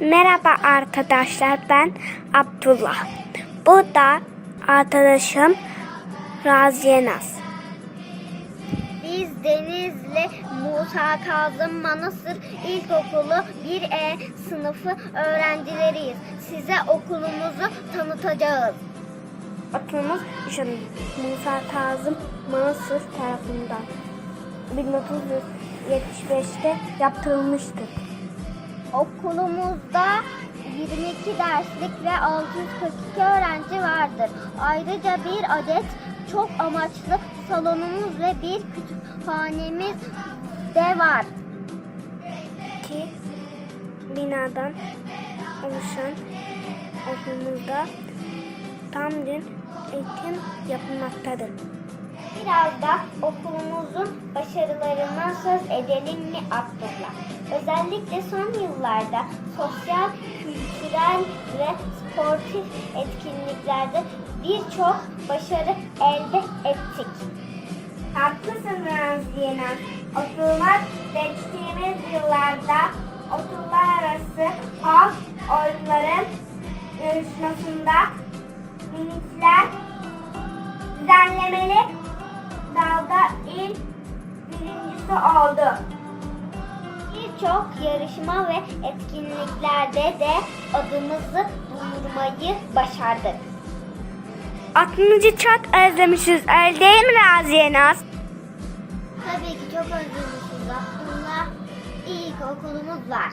Merhaba arkadaşlar ben Abdullah. Bu da arkadaşım Raziye Naz. Biz Denizli Musa Kazım Manastır İlkokulu 1E sınıfı öğrencileriyiz. Size okulumuzu tanıtacağız. Okulumuz Musa Kazım Manastır tarafından 1975'te yaptırılmıştır. Okulumuzda 22 derslik ve 642 öğrenci vardır. Ayrıca bir adet çok amaçlı salonumuz ve bir kütüphanemiz de var. ki binadan oluşan okulumuzda tam gün eğitim yapılmaktadır. Biraz da okulumuzun başarılarından söz edelim mi Abdullah? Özellikle son yıllarda sosyal, kültürel ve sportif etkinliklerde birçok başarı elde ettik. Haklısın Raziye Naz. Okullar geçtiğimiz yıllarda okullar arası halk oyunları yarışmasında minikler düzenlemeli dalda il birincisi oldu. Birçok yarışma ve etkinliklerde de adımızı duyurmayı başardık. Aklınızı çok özlemişiz öyle değil mi Raziye Naz? Tabii ki çok özlemişiz Abdullah. İyi ki okulumuz var.